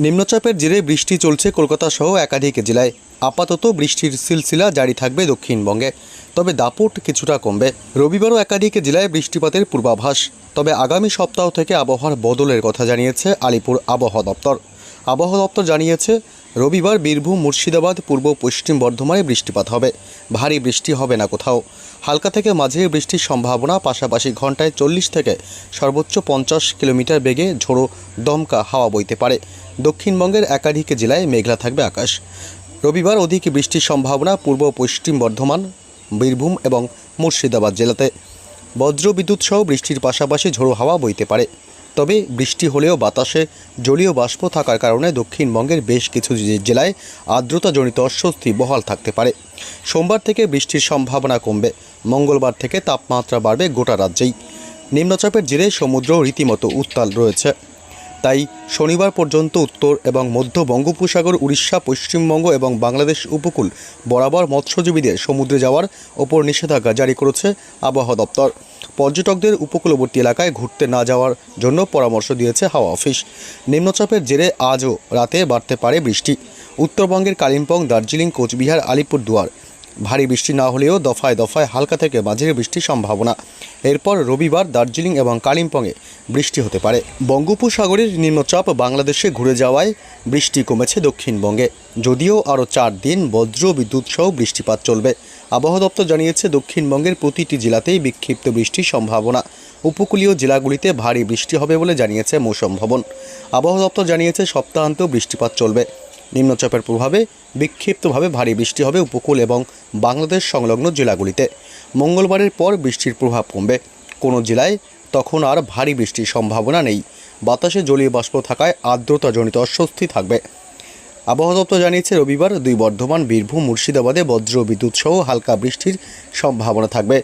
নিম্নচাপের জেরে বৃষ্টি চলছে কলকাতা সহ একাধিক জেলায়। আপাতত বৃষ্টির সিলসিলা জারি থাকবে দক্ষিণবঙ্গে। তবে দাপট কিছুটা কমবে। রবিবারও একাধিক জেলায় বৃষ্টিপাতের পূর্বাভাস। তবে আগামী সপ্তাহ থেকে আবহাওয়ার বদলের কথা জানিয়েছে আলিপুর আবহাওয়া দপ্তর। আবহাওয়া দপ্তর জানিয়েছে রবিবার বীরভূম, মুর্শিদাবাদ, পূর্ব পশ্চিম বর্ধমানে বৃষ্টিপাত হবে। ভারী বৃষ্টি হবে না কোথাও। হালকা থেকে মাঝে বৃষ্টির সম্ভাবনা, পাশাপাশি ঘন্টায় চল্লিশ থেকে সর্বোচ্চ পঞ্চাশ কিলোমিটার বেগে ঝোড়ো দমকা হাওয়া বইতে পারে। দক্ষিণবঙ্গের একাধিক জেলায় মেঘলা থাকবে আকাশ। রবিবার অধিক বৃষ্টির সম্ভাবনা, পূর্ব পশ্চিম বর্ধমান, বীরভূম এবং মুর্শিদাবাদ জেলাতে। বজ্রবিদ্যুৎ সহ বৃষ্টির পাশাপাশি ঝোড়ো হাওয়া বইতে পারে। তবে বৃষ্টি হলেও বাতাসে জলীয় বাষ্প থাকার কারণে দক্ষিণবঙ্গের বেশ কিছু জেলায় আর্দ্রতাজনিত অস্বস্তি বহাল থাকতে পারে। সোমবার থেকে বৃষ্টির সম্ভাবনা কমবে। মঙ্গলবার থেকে তাপমাত্রা বাড়বে গোটা রাজ্যেই। নিম্নচাপের জেরে সমুদ্র রীতিমতো উত্তাল রয়েছে। তাই শনিবার পর্যন্ত উত্তর এবং মধ্য বঙ্গোপসাগর, উড়িষ্যা, পশ্চিমবঙ্গ এবং বাংলাদেশ উপকূল বরাবর মৎস্যজীবীদের সমুদ্রে যাওয়ার ওপর নিষেধাজ্ঞা জারি করেছে আবহাওয়া দপ্তর। পর্যটকদের উপকূলবর্তী এলাকায় ঘুরতে না যাওয়ার জন্য পরামর্শ দিয়েছে হাওয়া অফিস। নিম্নচাপের জেরে আজও রাতে বাড়তে পারে বৃষ্টি। উত্তরবঙ্গের কালিম্পং, দার্জিলিং, কোচবিহার, আলিপুরদুয়ার ভারী বৃষ্টি না হলেও দফায় দফায় হালকা থেকে মাঝারি বৃষ্টির সম্ভাবনা। এরপর রবিবার দার্জিলিং এবং কালিম্পংয়ে বৃষ্টি হতে পারে। বঙ্গোপসাগরের নিম্নচাপ বাংলাদেশে ঘুরে যাওয়ায় বৃষ্টি কমেছে দক্ষিণবঙ্গে। যদিও আরও চার দিন বজ্র বিদ্যুৎ সহ বৃষ্টিপাত চলবে। আবহাওয়া দপ্তর জানিয়েছে, দক্ষিণবঙ্গের প্রতিটি জেলাতেই বিক্ষিপ্ত বৃষ্টির সম্ভাবনা। উপকূলীয় জেলাগুলিতে ভারী বৃষ্টি হবে বলে জানিয়েছে মৌসম ভবন। আবহাওয়া দপ্তর জানিয়েছে, সপ্তাহান্তেও বৃষ্টিপাত চলবে। নিম্নচাপের প্রভাবে, বিক্ষিপ্তভাবে ভারী বৃষ্টি হবে উপকূল এবং বাংলাদেশ সংলগ্ন জেলাগুলিতে। মঙ্গলবারের পর বৃষ্টির প্রভাব কমবে। কোনো জেলায় তখন আর ভারী বৃষ্টির সম্ভাবনা নেই। বাতাসে জলীয় বাষ্প থাকায় আর্দ্রতাজনিত অস্বস্তি থাকবে। আবহাওয়া দপ্তর জানিয়েছে, রবিবার দুই বর্ধমান, বীরভূম, মুর্শিদাবাদে বজ্র বিদ্যুৎ সহ হালকা বৃষ্টির সম্ভাবনা থাকবে।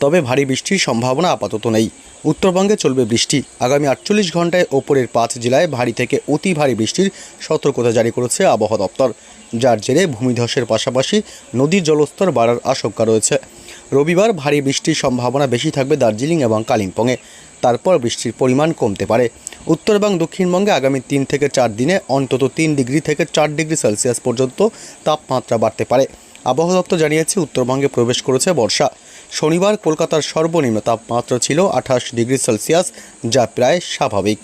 তবে ভারী বৃষ্টির সম্ভাবনা আপাতত নেই। উত্তরবঙ্গে চলবে বৃষ্টি। আগামী আটচল্লিশ ঘন্টায় ওপরের পাঁচ জেলায় ভারী থেকে অতি ভারী বৃষ্টির সতর্কতা জারি করেছে আবহাওয়া দপ্তর। যার জেরে ভূমিধসের পাশাপাশি নদীর জলস্তর বাড়ার আশঙ্কা রয়েছে। রবিবার ভারী বৃষ্টির সম্ভাবনা বেশি থাকবে দার্জিলিং এবং কালিম্পংয়ে। তারপর বৃষ্টির পরিমাণ কমতে পারে। উত্তর এবং দক্ষিণবঙ্গে আগামী তিন থেকে চার দিনে অন্তত তিন ডিগ্রি থেকে চার ডিগ্রি সেলসিয়াস পর্যন্ত তাপমাত্রা বাড়তে পারে। আবহাওয়া দপ্তর জানিয়েছে, উত্তরবঙ্গে প্রবেশ করেছে বর্ষা। শনিবার কলকাতার সর্বনিম্ন তাপমাত্রা ছিল আঠাশ ডিগ্রি সেলসিয়াস, যা প্রায় স্বাভাবিক।